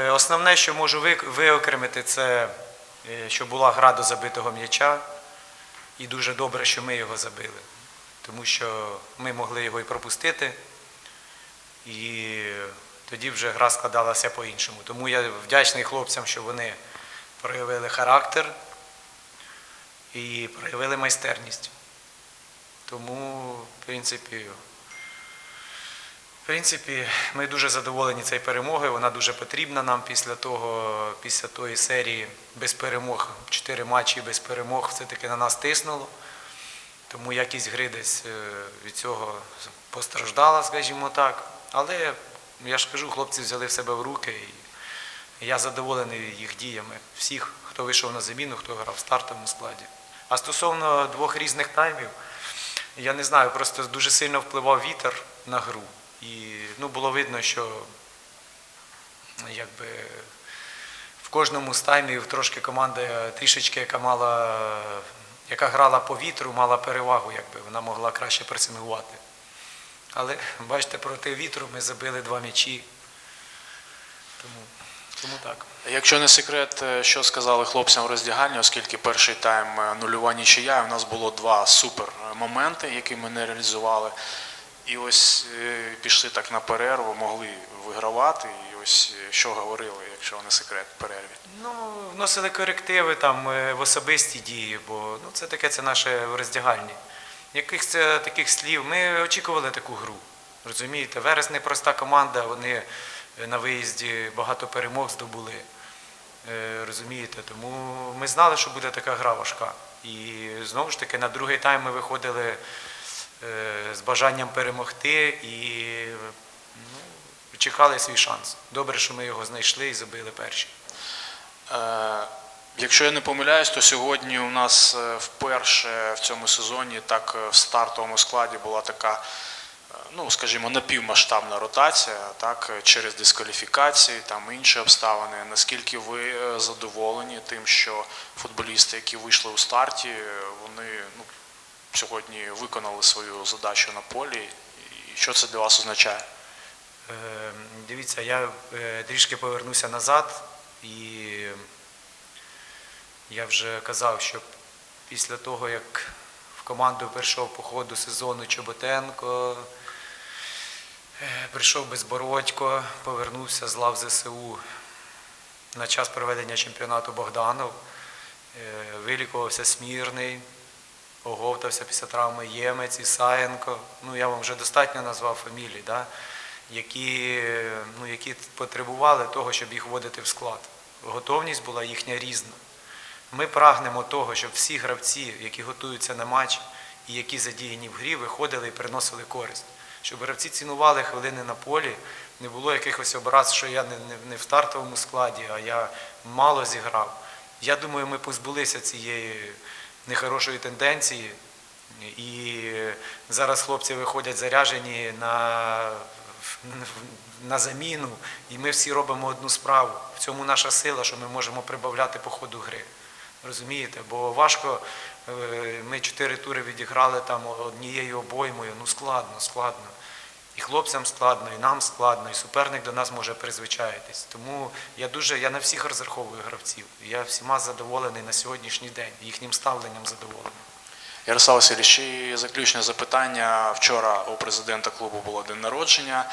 Е, Основне, що можу виокремити, це е, що була гра до забитого м'яча. І дуже добре, що ми його забили. Тому що ми могли його і пропустити, і тоді вже гра складалася по-іншому. Тому я вдячний хлопцям, що вони проявили характер і проявили майстерність. Тому, в принципі, в принципі, ми дуже задоволені цією перемогою. Вона дуже потрібна нам після того, після тої серії без перемог, чотири матчі без перемог, все-таки на нас тиснуло. Тому якість гри десь е, від цього постраждала, скажімо так. Але я ж кажу, хлопці взяли в себе в руки, і я задоволений їх діями. Всіх, хто вийшов на заміну, хто грав в стартовому складі. А стосовно двох різних таймів, я не знаю, просто дуже сильно впливав вітер на гру. І ну, було видно, що якби, в кожному з таймів трошки команда трішечки, яка мала, яка грала по вітру, мала перевагу, якби вона могла краще пресингувати. Але бачите, проти вітру ми забили два м'ячі. Тому, тому так. Якщо не секрет, е, що сказали хлопцям в роздягальні, оскільки перший тайм е, нульова нічия, у нас було два супер моменти, які ми не реалізували. І ось е, пішли так на перерву, могли вигравати. І ось е, що говорили, якщо не секрет, перерві. Ну, вносили корективи там е, в особисті дії, бо ну, це таке це наше в роздягальні. Яких це таких слів? Ми очікували таку гру. Розумієте, Верес не проста команда, вони на виїзді багато перемог здобули. Розумієте, тому ми знали, що буде така гра важка. І знову ж таки на другий тайм ми виходили з бажанням перемогти і ну, чекали свій шанс. Добре, що ми його знайшли і забили перші. Е, Якщо я не помиляюсь, то сьогодні у нас е, вперше в цьому сезоні так е, в стартовому складі була така, е, ну скажімо, напівмасштабна ротація, так е, через дискваліфікації, там інші обставини. Наскільки ви е, задоволені тим, що футболісти, які вийшли у старті, е, вони ну, сьогодні виконали свою задачу на полі, і що це для вас означає? Е, Дивіться, я е, трішки повернуся назад, і я вже казав, що після того, як в команду прийшов по ходу сезону Чоботенко, е, прийшов Безбородько, повернувся з лав ЗСУ на час проведення чемпіонату Богданов, вилікувався Смірний, оговтався після травми Ємець, Ісаєнко. Ну, я вам вже достатньо назвав фамілій, да? які, ну, які потребували того, щоб їх вводити в склад. Готовність була їхня різна. Ми прагнемо того, щоб всі гравці, які готуються на матч і які задіяні в грі, виходили і приносили користь. Щоб гравці цінували хвилини на полі, не було якихось образ, що я не, не, не в стартовому складі, а я мало зіграв. Я думаю, ми позбулися цієї нехорошої тенденції. І зараз хлопці виходять заряжені на, на заміну, і ми всі робимо одну справу. В цьому наша сила, що ми можемо прибавляти по ходу гри. Розумієте? Бо важко, е, ми чотири тури відіграли там однією обоймою, ну складно, складно. І хлопцям складно, і нам складно, і суперник до нас може призвичаїтись. Тому я дуже, я на всіх розраховую гравців. Я всіма задоволений на сьогоднішній день, їхнім ставленням задоволений. Ярослав Васильович, і заключне запитання. Вчора у президента клубу було день народження.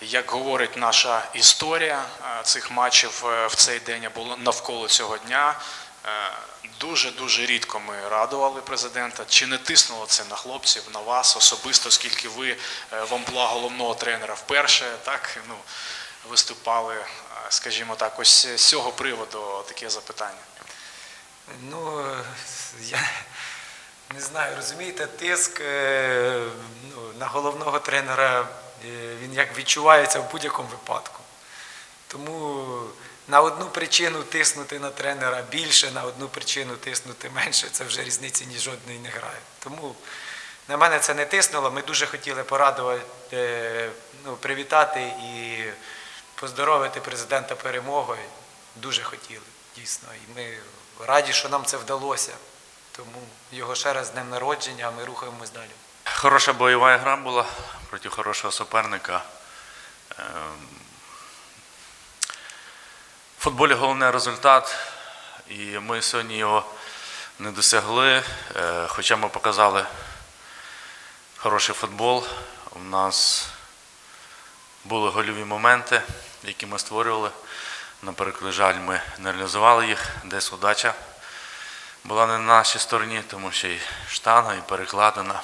Як говорить наша історія е, цих матчів е, в цей день або навколо цього дня, дуже дуже рідко ми радували президента. Чи не тиснуло це на хлопців, на вас особисто, оскільки ви е, в амплуа головного тренера вперше так ну виступали, е, скажімо так, ось з цього приводу таке запитання. Ну, е, я не знаю, розумієте, тиск е, ну, на головного тренера, е, він як відчувається в будь-якому випадку. Тому на одну причину тиснути на тренера більше, на одну причину тиснути менше, це вже різниці ні жодної не грає. Тому на мене це не тиснуло. Ми дуже хотіли порадувати, е, ну, привітати і поздоровити президента перемогою. Дуже хотіли, дійсно. І ми раді, що нам це вдалося. Тому його ще раз з днем народження, а ми рухаємось далі. Хороша бойова гра була проти хорошого суперника. Футболі головний результат, і ми сьогодні його не досягли. Е, Хоча ми показали хороший футбол. У нас були гольові моменти, які ми створювали. На прикладі, жаль, ми не реалізували їх, десь удача була не на нашій стороні, тому що і штанга, і перекладина.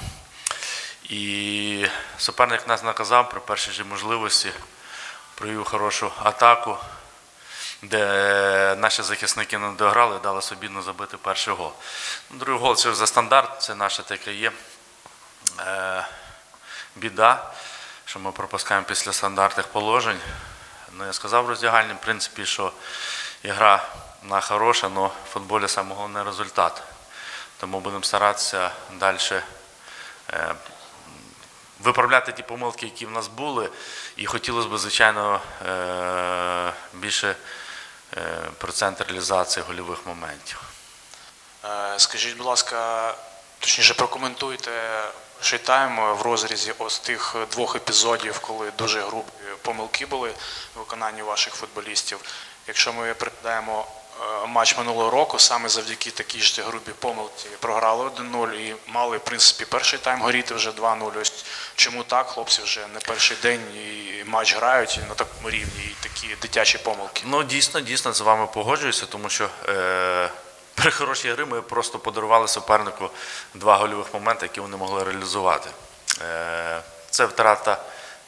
І суперник нас наказав при першій же можливості, провів хорошу атаку, де наші захисники не дограли, дали собі не забити перший гол. Другий гол це за стандарт, це наше таке є е, біда, що ми пропускаємо після стандартних положень. Ну, я сказав в роздягальні, в принципі, що ігра на хороша, але в футболі саме головний результат. Тому будемо старатися далі е, виправляти ті помилки, які в нас були. І хотілося б, звичайно, е, більше процент реалізації гольових моментів. Е, Скажіть, будь ласка, точніше прокоментуйте шейтайм в розрізі ось тих двох епізодів, коли дуже грубі помилки були в виконанні ваших футболістів. Якщо ми пригадаємо е, матч минулого року, саме завдяки такій ж грубій помилці програли 1-0 і мали, в принципі, перший тайм горіти вже 2-0. Ось чому так? Хлопці вже не перший день і матч грають на такому рівні, і такі дитячі помилки. Ну, дійсно, дійсно з вами погоджуюся, тому що е, при хорошій грі ми просто подарували супернику два гольових моменти, які вони могли реалізувати. Е, це втрата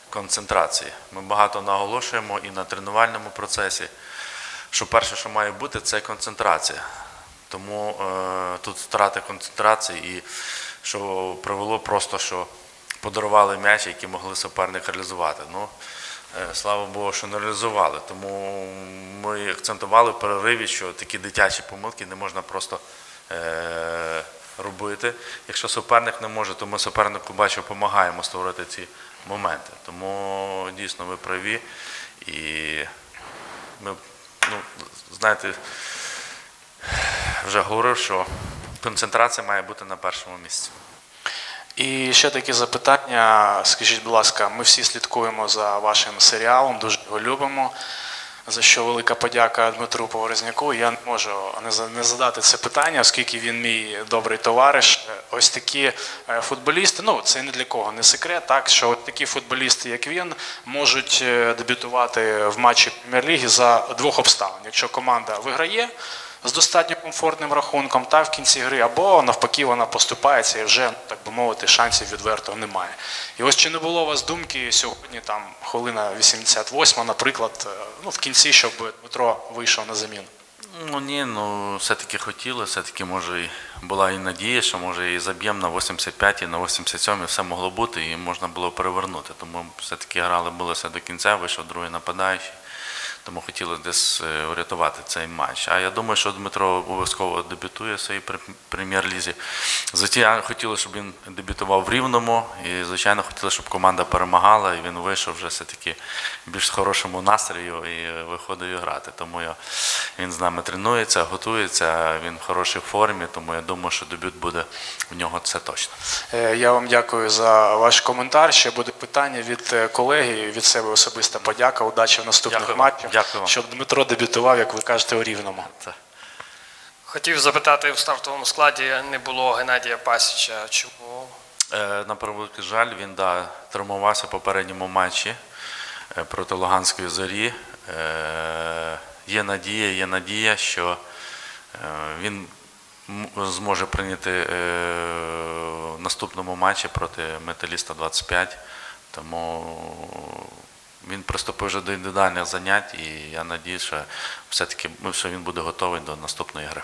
концентрації. Ми багато наголошуємо і на тренувальному процесі, що перше, що має бути, це концентрація. Тому е, тут втрата концентрації і що привело просто, що подарували м'яч, які могли суперник реалізувати. Ну, е, слава Богу, що не реалізували. Тому ми акцентували в перериві, що такі дитячі помилки не можна просто е, робити. Якщо суперник не може, то ми супернику бачу, допомагаємо створити ці моменти. Тому дійсно ви праві. І ми, ну, знаєте, вже говорив, що концентрація має бути на першому місці. І ще таке запитання. Скажіть, будь ласка, ми всі слідкуємо за вашим серіалом, дуже його любимо. За що велика подяка Дмитру Поворозняку. Я не можу не за- не задати це питання, оскільки він мій добрий товариш. Ось такі е, футболісти. Ну це не для кого не секрет, так що такі футболісти, як він, можуть е, дебютувати в матчі прем'єр-ліги за двох обставин. Якщо команда виграє з достатньо комфортним рахунком та в кінці гри, або навпаки вона поступається і вже, так би мовити, шансів відверто немає. І ось чи не було у вас думки сьогодні, там хвилина 88, наприклад, е, ну в кінці, щоб Дмитро вийшов на заміну? Ну ні, ну все-таки хотіли, все-таки може і була і надія, що може і заб'ємо на 85-й, на 87-й, все могло бути і можна було перевернути. Тому все-таки грали були все до кінця, вийшов другий нападаючий. Тому хотіли десь е, врятувати цей матч. А я думаю, що Дмитро обов'язково дебютує в своїй пр- прем'єр-лізі. Звичайно, хотіли, щоб він дебютував в Рівному, і, звичайно, хотіли, щоб команда перемагала, і він вийшов вже все-таки в більш хорошому настрою і виходив грати. Тому я, він з нами тренується, готується, він в хорошій формі, тому я думаю, що дебют буде в нього це точно. Е, Я вам дякую за ваш коментар. Ще буде питання від е, колеги, від себе особиста подяка. Удачі в наступних матчах. Дякую вам. Щоб Дмитро дебютував, як ви кажете, у Рівному. Хотів запитати, в стартовому складі не було Геннадія Пасіча. Чому? Е, На превеликий жаль, він да, травмувався в попередньому матчі е, проти Луганської зорі. Е, Є надія, є надія, що е, він зможе прийняти е, в наступному матчі проти Металіста 25. Тому він приступив вже до індивідуальних занять, і я надію, що все-таки що він буде готовий до наступної гри.